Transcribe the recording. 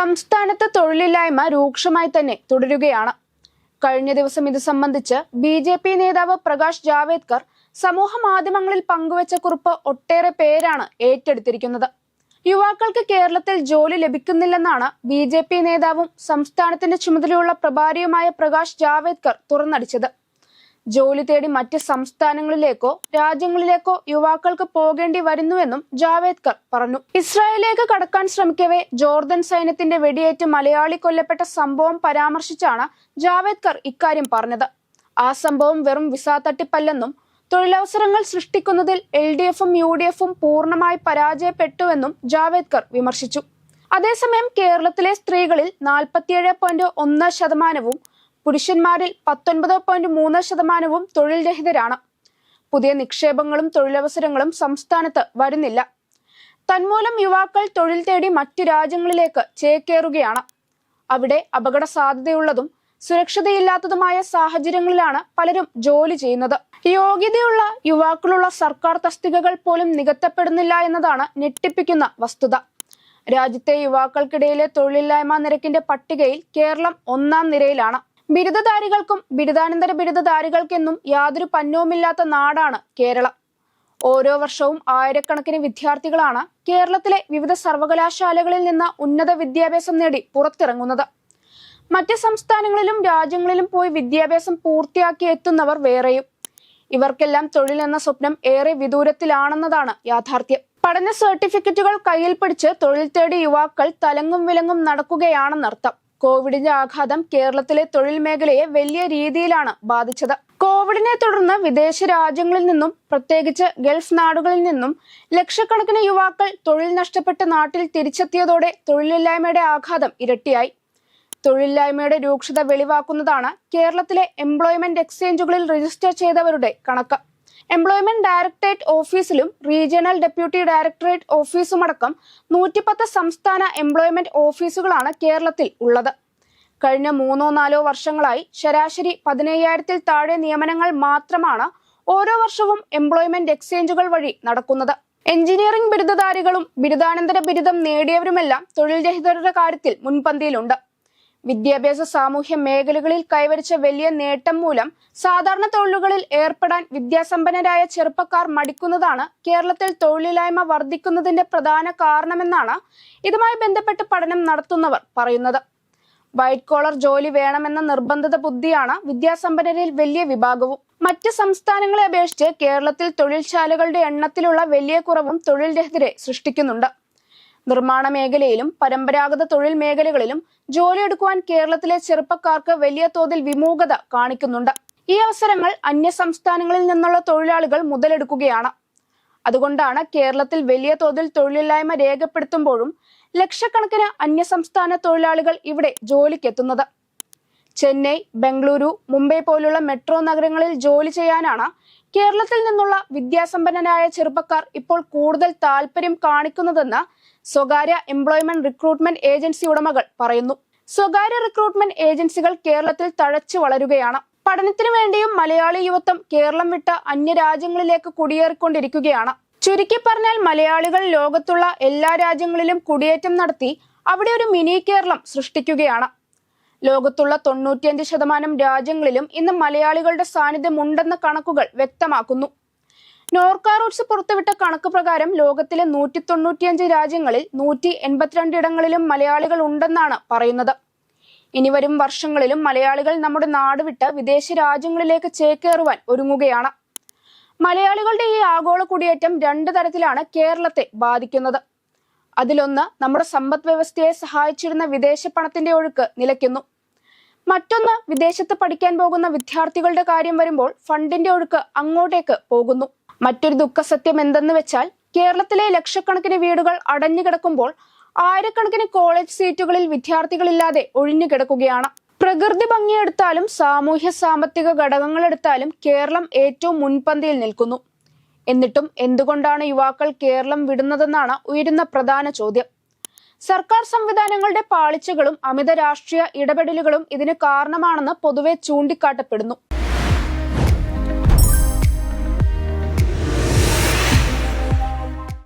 സംസ്ഥാനത്ത് തൊഴിലില്ലായ്മ രൂക്ഷമായി തന്നെ തുടരുകയാണ്. കഴിഞ്ഞ ദിവസം ഇത് സംബന്ധിച്ച് ബി ജെ പി നേതാവ് പ്രകാശ് ജാവേദ്കർ സമൂഹ മാധ്യമങ്ങളിൽ പങ്കുവച്ച കുറിപ്പ് ഒട്ടേറെ പേരാണ് ഏറ്റെടുത്തിരിക്കുന്നത്. യുവാക്കൾക്ക് കേരളത്തിൽ ജോലി ലഭിക്കുന്നില്ലെന്നാണ് ബി ജെ പി നേതാവും സംസ്ഥാനത്തിന്റെ ചുമതലയുള്ള പ്രഭാരിയുമായ പ്രകാശ് ജാവേദ്കർ തുറന്നടിച്ചത്. ജോലി തേടി മറ്റ് സംസ്ഥാനങ്ങളിലേക്കോ രാജ്യങ്ങളിലേക്കോ യുവാക്കൾക്ക് പോകേണ്ടി വരുന്നുവെന്നും ജാവേദ്കർ പറഞ്ഞു. ഇസ്രായേലിലേക്ക് കടക്കാൻ ശ്രമിക്കവേ ജോർദൻ സൈന്യത്തിന്റെ വെടിയേറ്റ് മലയാളി കൊല്ലപ്പെട്ട സംഭവം പരാമർശിച്ചാണ് ജാവേദ്കർ ഇക്കാര്യം പറഞ്ഞത്. ആ സംഭവം വെറും വിസ തട്ടിപ്പല്ലെന്നും തൊഴിലവസരങ്ങൾ സൃഷ്ടിക്കുന്നതിൽ എൽ ഡി എഫും യു ഡി എഫും പൂർണമായി പരാജയപ്പെട്ടുവെന്നും ജാവേദ്കർ വിമർശിച്ചു. അതേസമയം കേരളത്തിലെ സ്ത്രീകളിൽ നാൽപ്പത്തിയേഴ് പോയിന്റ് ഒന്ന് ശതമാനവും പുരുഷന്മാരിൽ പത്തൊൻപത് പോയിന്റ് മൂന്ന് ശതമാനവും തൊഴിൽ രഹിതരാണ് പുതിയ നിക്ഷേപങ്ങളും തൊഴിലവസരങ്ങളും സംസ്ഥാനത്ത് വരുന്നില്ല. തന്മൂലം യുവാക്കൾ തൊഴിൽ തേടി മറ്റു രാജ്യങ്ങളിലേക്ക് ചേക്കേറുകയാണ്. അവിടെ അപകട സാധ്യതയുള്ളതും സുരക്ഷിതയില്ലാത്തതുമായ സാഹചര്യങ്ങളിലാണ് പലരും ജോലി ചെയ്യുന്നത്. യോഗ്യതയുള്ള യുവാക്കളുള്ള സർക്കാർ തസ്തികകൾ പോലും നികത്തപ്പെടുന്നില്ല എന്നതാണ് ഞെട്ടിപ്പിക്കുന്ന വസ്തുത. രാജ്യത്തെ യുവാക്കൾക്കിടയിലെ തൊഴിലില്ലായ്മ നിരക്കിന്റെ പട്ടികയിൽ കേരളം ഒന്നാം നിരയിലാണ്. ബിരുദധാരികൾക്കും ബിരുദാനന്തര ബിരുദധാരികൾക്കെന്നും യാതൊരു പന്നവുമില്ലാത്ത നാടാണ് കേരളം. ഓരോ വർഷവും ആയിരക്കണക്കിന് വിദ്യാർത്ഥികളാണ് കേരളത്തിലെ വിവിധ സർവകലാശാലകളിൽ നിന്ന് ഉന്നത വിദ്യാഭ്യാസം നേടി പുറത്തിറങ്ങുന്നത്. മറ്റ് സംസ്ഥാനങ്ങളിലും രാജ്യങ്ങളിലും പോയി വിദ്യാഭ്യാസം പൂർത്തിയാക്കി എത്തുന്നവർ വേറെയും. ഇവർക്കെല്ലാം തൊഴിൽ എന്ന സ്വപ്നം ഏറെ വിദൂരത്തിലാണെന്നതാണ് യാഥാർത്ഥ്യം. പഠന സർട്ടിഫിക്കറ്റുകൾ കയ്യിൽ പിടിച്ച് തൊഴിൽ തേടി യുവാക്കൾ തലങ്ങും വിലങ്ങും നടക്കുകയാണെന്നർത്ഥം. കോവിഡിന്റെ ആഘാതം കേരളത്തിലെ തൊഴിൽ മേഖലയെ വലിയ രീതിയിലാണ് ബാധിച്ചത്. കോവിഡിനെ തുടർന്ന് വിദേശ രാജ്യങ്ങളിൽ നിന്നും പ്രത്യേകിച്ച് ഗൾഫ് നാടുകളിൽ നിന്നും ലക്ഷക്കണക്കിന് യുവാക്കൾ തൊഴിൽ നഷ്ടപ്പെട്ട് നാട്ടിൽ തിരിച്ചെത്തിയതോടെ തൊഴിലില്ലായ്മയുടെ ആഘാതം ഇരട്ടിയായി. തൊഴിലില്ലായ്മയുടെ രൂക്ഷത വെളിവാക്കുന്നതാണ് കേരളത്തിലെ എംപ്ലോയ്മെന്റ് എക്സ്ചേഞ്ചുകളിൽ രജിസ്റ്റർ ചെയ്തവരുടെ കണക്ക്. എംപ്ലോയ്മെന്റ് ഡയറക്ടറേറ്റ് ഓഫീസിലും റീജിയണൽ ഡെപ്യൂട്ടി ഡയറക്ടറേറ്റ് ഓഫീസുമടക്കം നൂറ്റിപ്പത്ത് സംസ്ഥാന എംപ്ലോയ്മെന്റ് ഓഫീസുകളാണ് കേരളത്തിൽ ഉള്ളത്. കഴിഞ്ഞ മൂന്നോ നാലോ വർഷങ്ങളായി ശരാശരി പതിനയ്യായിരത്തിൽ താഴെ നിയമനങ്ങൾ മാത്രമാണ് ഓരോ വർഷവും എംപ്ലോയ്മെന്റ് എക്സ്ചേഞ്ചുകൾ വഴി നടക്കുന്നത്. എഞ്ചിനീയറിംഗ് ബിരുദധാരികളും ബിരുദാനന്തര ബിരുദം നേടിയവരുമെല്ലാം തൊഴിൽ രഹിതരുടെ കാര്യത്തിൽ മുൻപന്തിയിലുണ്ട്. വിദ്യാഭ്യാസ സാമൂഹ്യ മേഖലകളിൽ കൈവരിച്ച വലിയ നേട്ടം മൂലം സാധാരണ തൊഴിലുകളിൽ ഏർപ്പെടാൻ വിദ്യാസമ്പന്നരായ ചെറുപ്പക്കാർ മടിക്കുന്നതാണ് കേരളത്തിൽ തൊഴിലില്ലായ്മ വർദ്ധിക്കുന്നതിന്റെ പ്രധാന കാരണമെന്നാണ് ഇതുമായി ബന്ധപ്പെട്ട് പഠനം നടത്തുന്നവർ പറയുന്നത്. വൈറ്റ് കോളർ ജോലി വേണമെന്ന നിർബന്ധത ബുദ്ധിയാണ് വിദ്യാസമ്പന്നരിൽ വലിയ വിഭാഗവും. മറ്റ് സംസ്ഥാനങ്ങളെ അപേക്ഷിച്ച് കേരളത്തിൽ തൊഴിൽശാലകളുടെ എണ്ണത്തിലുള്ള വലിയ കുറവും തൊഴിൽ രഹിതരെ സൃഷ്ടിക്കുന്നുണ്ട്. നിർമ്മാണ മേഖലയിലും പരമ്പരാഗത തൊഴിൽ മേഖലകളിലും ജോലിയെടുക്കുവാൻ കേരളത്തിലെ ചെറുപ്പക്കാർക്ക് വലിയ തോതിൽ വിമൂഖത കാണിക്കുന്നുണ്ട്. ഈ അവസരങ്ങൾ അന്യ സംസ്ഥാനങ്ങളിൽ നിന്നുള്ള തൊഴിലാളികൾ മുതലെടുക്കുകയാണ്. അതുകൊണ്ടാണ് കേരളത്തിൽ വലിയ തോതിൽ തൊഴിലില്ലായ്മ രേഖപ്പെടുത്തുമ്പോഴും ലക്ഷക്കണക്കിന് അന്യസംസ്ഥാന തൊഴിലാളികൾ ഇവിടെ ജോലിക്കെത്തുന്നത്. ചെന്നൈ ബംഗളൂരു മുംബൈ പോലുള്ള മെട്രോ നഗരങ്ങളിൽ ജോലി ചെയ്യാനാണ് കേരളത്തിൽ നിന്നുള്ള വിദ്യാസമ്പന്നനായ ചെറുപ്പക്കാർ ഇപ്പോൾ കൂടുതൽ താല്പര്യം കാണിക്കുന്നതെന്ന് സ്വകാര്യ എംപ്ലോയ്മെന്റ് റിക്രൂട്ട്മെന്റ് ഏജൻസി ഉടമകൾ പറയുന്നു. സ്വകാര്യ റിക്രൂട്ട്മെന്റ് ഏജൻസികൾ കേരളത്തിൽ തഴച്ചു വളരുകയാണ്. പഠനത്തിനു വേണ്ടിയും മലയാളി യുവത്വം കേരളം വിട്ട് അന്യരാജ്യങ്ങളിലേക്ക് കുടിയേറിക്കൊണ്ടിരിക്കുകയാണ്. ചുരുക്കി പറഞ്ഞാൽ മലയാളികൾ ലോകത്തുള്ള എല്ലാ രാജ്യങ്ങളിലും കുടിയേറ്റം നടത്തി അവിടെ ഒരു മിനി കേരളം സൃഷ്ടിക്കുകയാണ്. ലോകത്തുള്ള തൊണ്ണൂറ്റിയഞ്ച് ശതമാനം രാജ്യങ്ങളിലും ഇന്ന് മലയാളികളുടെ സാന്നിധ്യമുണ്ടെന്ന കണക്കുകൾ വ്യക്തമാക്കുന്നു. നോർക്ക റൂട്ട്സ് പുറത്തുവിട്ട കണക്ക് പ്രകാരം ലോകത്തിലെ നൂറ്റി തൊണ്ണൂറ്റിയഞ്ച് രാജ്യങ്ങളിൽ നൂറ്റി എൺപത്തിരണ്ട് ഇടങ്ങളിലും മലയാളികൾ ഉണ്ടെന്നാണ് പറയുന്നത്. ഇനി വരും വർഷങ്ങളിലും മലയാളികൾ നമ്മുടെ നാട് വിട്ട് വിദേശ രാജ്യങ്ങളിലേക്ക് ചേക്കേറുവാൻ ഒരുങ്ങുകയാണ്. മലയാളികളുടെ ഈ ആഗോള കുടിയേറ്റം രണ്ട് തരത്തിലാണ് കേരളത്തെ ബാധിക്കുന്നത്. അതിലൊന്ന് നമ്മുടെ സമ്പദ് വ്യവസ്ഥയെ സഹായിച്ചിരുന്ന വിദേശ പണത്തിന്റെ ഒഴുക്ക് നിലയ്ക്കുന്നു. മറ്റൊന്ന് വിദേശത്ത് പഠിക്കാൻ പോകുന്ന വിദ്യാർത്ഥികളുടെ കാര്യം വരുമ്പോൾ ഫണ്ടിന്റെ ഒഴുക്ക് അങ്ങോട്ടേക്ക് പോകുന്നു. മറ്റൊരു ദുഃഖസത്യം എന്തെന്ന് വെച്ചാൽ കേരളത്തിലെ ലക്ഷക്കണക്കിന് വീടുകൾ അടഞ്ഞുകിടക്കുമ്പോൾ ആയിരക്കണക്കിന് കോളേജ് സീറ്റുകളിൽ വിദ്യാർത്ഥികളില്ലാതെ ഒഴിഞ്ഞു കിടക്കുകയാണ്. പ്രകൃതി ഭംഗിയെടുത്താലും സാമൂഹ്യ സാമ്പത്തിക ഘടകങ്ങൾ എടുത്താലും കേരളം ഏറ്റവും മുൻപന്തിയിൽ നിൽക്കുന്നു. എന്നിട്ടും എന്തുകൊണ്ടാണ് യുവാക്കൾ കേരളം വിടുന്നതെന്നാണ് ഉയരുന്ന പ്രധാന ചോദ്യം. സർക്കാർ സംവിധാനങ്ങളുടെ പാളിച്ചകളും അമിത രാഷ്ട്രീയ ഇടപെടലുകളും ഇതിന് കാരണമാണെന്ന് പൊതുവെ ചൂണ്ടിക്കാട്ടപ്പെടുന്നു.